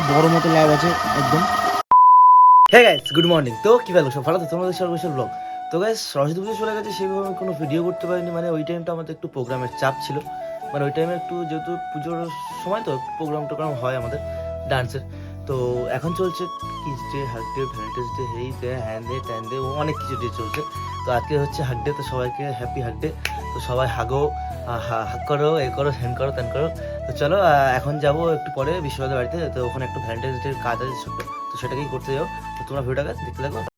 একটা বড় মতো লাভ আছে, একদম। হ্যাঁ গাইস গুড মর্নিং তো কি ভালো? সব ভালো তো? তোমাদের সর্বশেষ ব্লগ তো গাইস সরস্বতী পুজো চলে গেছে, সেইভাবে আমি কোনো ভিডিও করতে পারিনি। মানে ওই টাইমটা আমাদের একটু প্রোগ্রামের চাপ ছিল। মানে ওই টাইমে একটু যেহেতু পুজোর সময় তো প্রোগ্রাম টোগ্রাম হয় আমাদের ডান্সের তো এখন চলছে kiss day hug day Valentine's day হেই ডে হ্যান ডে ট্যান ডে অনেক কিছু ডে চলছে। তো আজকে হচ্ছে হাক ডে তো সবাইকে হ্যাপি হাক ডে তো সবাই হাগো হাক করো, এ করো হ্যান করো ত্যান করো। তো চলো এখন যাব একটু পরে বিশ্বনাথের বাড়িতে। তো ওখানে একটু ভ্যালেন্টাইন্স ডে কাজ আছে ছোট্ট। তো সেটাকেই করতে যাও। তো তোমরা ভিডিওটাকে দেখতে থাকো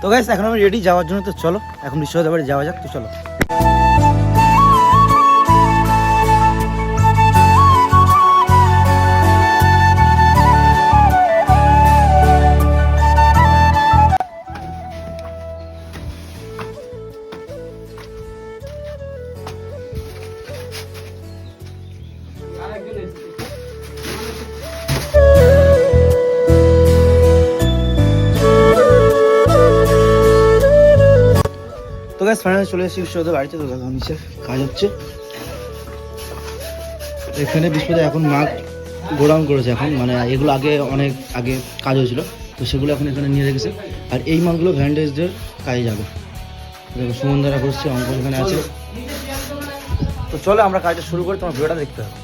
তো গাইস এখন আমি রেডি যাওয়ার জন্য তো চলো, এখন নিশ্চয় বাড়ি যাওয়া যাক, তো চলো। গাইস ফাইনালি চলে এসেছি বিশ্ববাদের বাড়িতে। তো দেখো, নিচে কাজ হচ্ছে। এখানে বিশ্ববাদের এখন মাঠ গোডাউন করেছে এখন। মানে এগুলো আগে অনেক আগে কাজ হয়েছিল। তো সেগুলো এখন এখানে নিয়ে রেখেছে। আর এই মালগুলো ভ্যান্ডেজদের কাজে যাবে। দেখো, সুমন দ্বারা করছে অঙ্ক এখানে আছে। তো চলো আমরা কাজটা শুরু করি, তোমার ভিডিওটা দেখতে হবে।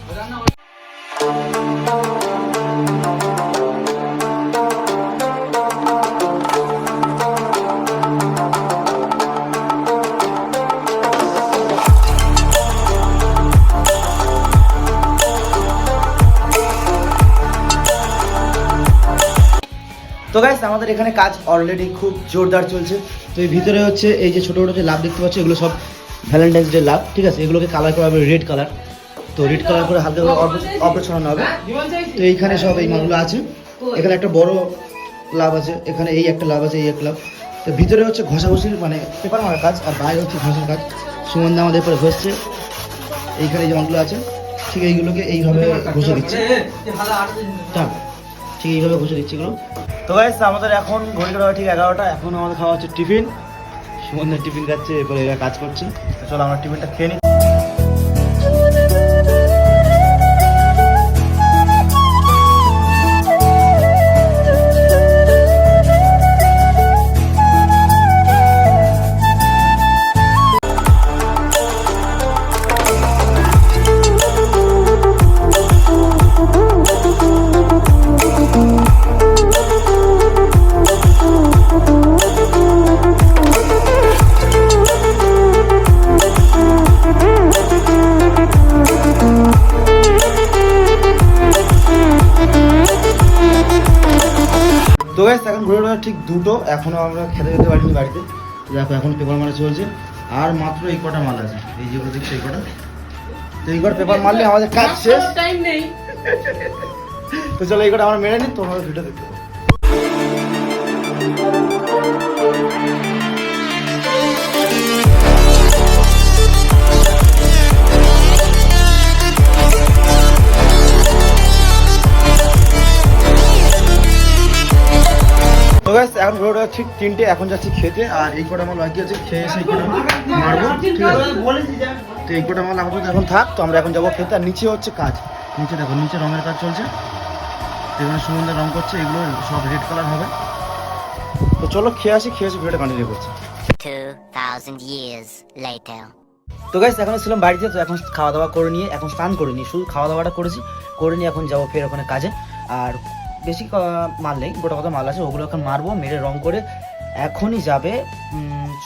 তো গাইস আমাদের এখানে কাজ অলরেডি খুব জোরদার চলছে তো এই ভিতরে হচ্ছে এই যে ছোটো ছোটো যে লাভ দেখতে পাচ্ছ এগুলো সব ভ্যালেন্টাইন্স ডে লাভ ঠিক আছে এগুলোকে কালার করা হবে রেড কালার তো রেড কালার করে হালকা করে অপরে ছড়ানো হবে তো এইখানে সব এই মালগুলো আছে এখানে একটা বড় লাভ আছে এখানে এই একটা লাভ আছে এই একটা লাভ তো ভিতরে হচ্ছে ঘষাঘষির মানে পেপার মারার কাজ আর বাইরে হচ্ছে ঘষার কাজ সুমন্দা আমাদের পরে ঘষছে এইখানে এই যে মালগুলো আছে ঠিক এইগুলোকে এইভাবে ঘষে দিচ্ছে ঠিক এইভাবে ঘষে দিচ্ছি এগুলো তো গাইস আমাদের এখন ঘড়ি করা ঠিক এগারোটা, এখন আমাদের খাওয়া হচ্ছে টিফিন। সুমন্ধের টিফিন খাচ্ছে, এরপরে এরা কাজ করছে। চলো আমরা টিফিনটা খেয়ে নিই। গাইস এখন ঘুরে ঘুরে ঠিক দুটো। এখনও আমরা খেতে খেতে পারিনি বাড়িতে। দেখো এখন পেপার মারা চলছে। আর মাত্র এই কটা মাল আছে। এই যেগুলো দেখছি এই কটা? তো এই কটা পেপার মারলে আমাদের কাজ শেষ। টাইম নেই। তো চলো এই কটা আমরা মেরে নিই তোমার ভিডিও দেখতে গাইস এখন ঘুরে ঘুরে ঠিক তিনটে এখন যাচ্ছি খেতে। আর এই কটা মাল বাকি আছে খেয়ে সেই কটা মারবো ঠিক আছে? তো এই কটা মাল আপাতত এখন থাক তো আমরা এখন যাব খেতে। আর নিচে হচ্ছে কাজ। নিচে দেখো নিচে রঙের কাজ চলছে। এখানে সুন্দর রং করছে এগুলো সব রেড কালার হবে। তো চলো খেয়ে আসি খেয়ে আসি ভিডিওটা কন্টিনিউ করছি। 2,000 years later. তো গাইস এখন ছিলাম বাড়িতে তো এখন খাওয়া দাওয়া করে নিয়ে এখন স্নান করে নিয়ে শুধু খাওয়া দাওয়াটা করেছি। করে নিয়ে এখন যাব ফের ওখানে কাজে। আর বেশি মাল নেই, গোটা কথা মাল আছে, ওগুলো এখন মারবো, মেরে রং করে এখনই যাবে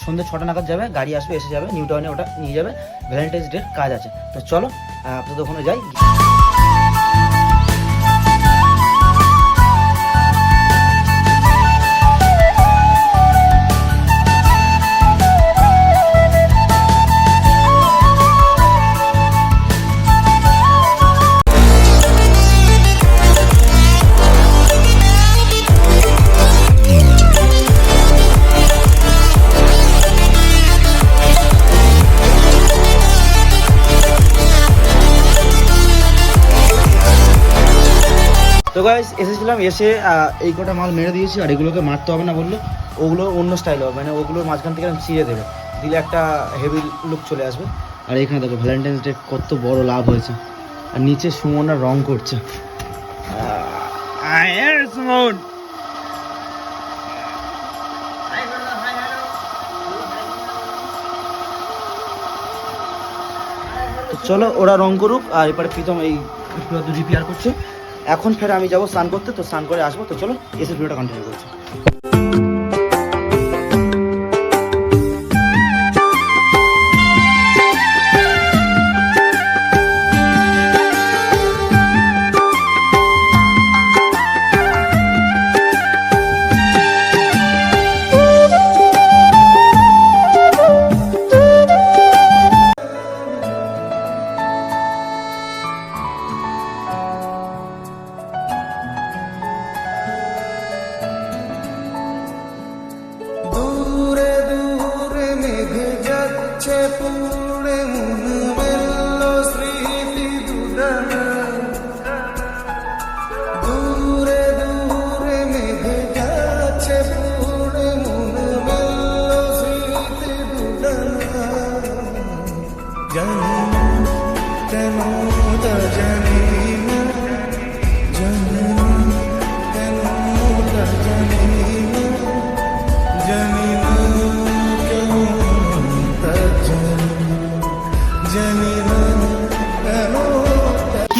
সন্ধ্যে ছটা নাগাদ যাবে, গাড়ি আসবে, এসে যাবে, নিউ টাউনে ওটা নিয়ে যাবে ভ্যালেন্টাইন্স ডের কাজ আছে। তো চলো আপনাদের ওখানে যাই। তো গাইস এসেছিলাম, এসে এই কটা মাল মেরে দিয়েছি আর এগুলোকে মারতে হবে না বলল ওগুলো অন্য স্টাইল হবে। মানে ওগুলোর মাঝখান থেকে এরকম ছিঁড়ে দেবে। দিলে একটা হেভি লুক চলে আসবে। আর এখানে দেখো ভ্যালেন্টাইন্স ডে কত বড় লাভ হয়েছে। আর নিচে সুমনরা রং করছে। চলো, ওরা রং করুক। আর এবারে প্রীতম এই রিপেয়ার করছে। এখন ফের আমি যাব স্নান করতে, তো স্নান করে আসব। তো চলো, এসে ভিডিওটা কন্টিনিউ করছি।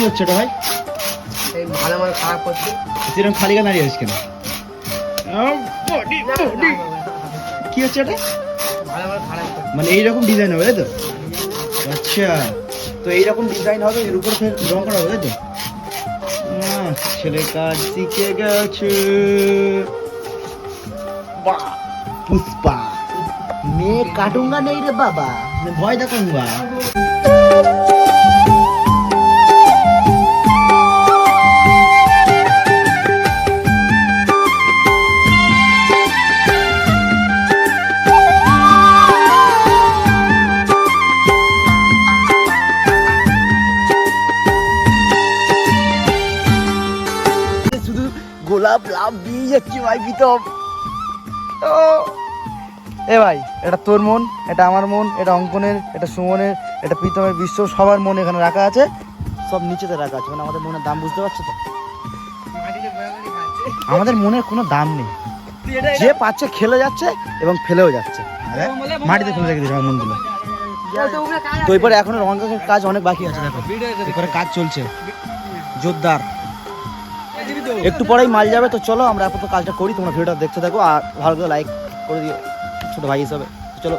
হচ্ছে এটা ভাই? এই ভালো মাল খারাপ করছে। সেরকম খালি গান দাঁড়িয়ে আছিস কেন? কি হচ্ছে এটা? খারাপ মানে এইরকম ডিজাইন হবে তাই তো? আচ্ছা তো এইরকম ডিজাইন হবে এর উপর ফের রং করা হবে তাই তো? ছেলে কাজ শিখে গেছে। পুষ্পা। মেয়ে কাটুঙ্গা নেই রে বাবা। मैं ভয় দেখাঙ্গা। ভাই প্রীতম এ ভাই, এটা তোর মন, এটা আমার মন, এটা অঙ্কনের, এটা সুমনের, এটা প্রীতমের বিশ্ব, সবার মন এখানে রাখা আছে। সব নিচেতে রাখা আছে মানে আমাদের মনের দাম বুঝতে পারছ তো? আমাদের মনের কোনো দাম নেই। যে পাচ্ছে খেলে যাচ্ছে এবং ফেলেও যাচ্ছে। মাটিতে ফেলে রেখে দিয়েছে আমার মনগুলো। তো এরপরে এখনও রঙের কাজ অনেক বাকি আছে, দেখো। এরপরে কাজ চলছে। জোরদার। একটু পরেই মাল যাবে, তো চলো আমরা আপাতত কাজটা করি, তোমরা ভিডিওটা দেখতে থাকো, আর ভালো করে লাইক করে দিও, ছোট ভাই হিসাবে। চলো।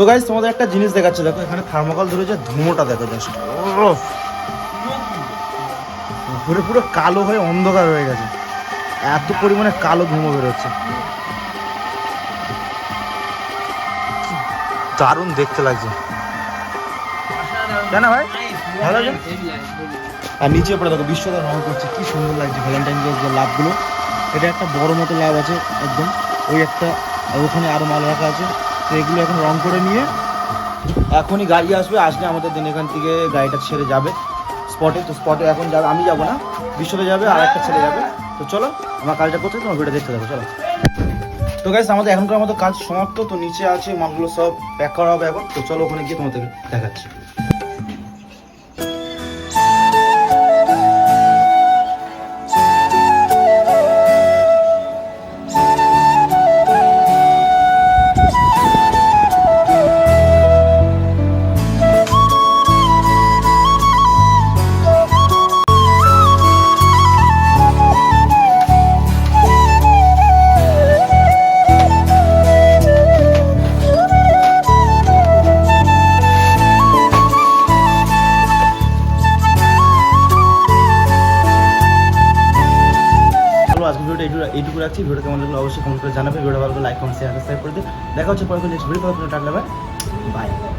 তো গাইজ তোমাদের একটা জিনিস দেখাচ্ছে। দেখো, এখানে থার্মোকল ধরেছে ধুমোটা দেখো জাস্ট পুরো পুরো কালো হয়ে অন্ধকার হয়ে গেছে। এত পরিমাণে কালো ধুমো বেরোচ্ছে। দারুণ দেখতে লাগছে। কেন ভাই? ভালো আর নিচে পড়ে দেখো বিশ্বদা রং করছে, কি সুন্দর লাগছে ভ্যালেন্টাইন ডে যে লাভগুলো। এটা একটা বড় মতো লাভ আছে, একদম। ওই একটা ওখানে আরও মাল রাখা আছে। তো এগুলো এখন রং করে নিয়ে এখনই গাড়ি আসবে। আসলে আমাদের দিন এখান থেকে গাড়িটা ছেড়ে যাবে। স্পটে তো স্পটে এখন যাবে। আমি যাব না, বিশ্বতে যাবে আর একটা ছেলে যাবে। তো চলো, আমার কাজটা করতে তোমার ভিডিও দেখতে দেবো চলো। তো গাইস আমাদের এখনকার মতো কাজ সমাপ্ত। তো নিচে আছে মালগুলো সব প্যাক করা হবে এখন। তো চলো ওখানে গিয়ে তোমাদের দেখাচ্ছি। রাখছি ভিডিও কেমন লাগল অবশ্যই কমেন্ট করে জানাবে। ভিডিও ভালো লাইক কমেন্ট শেয়ার সাবস্ক্রাইব করে দিন দেখা হচ্ছে পরে নেক্সট ভিডিও টাটা বাই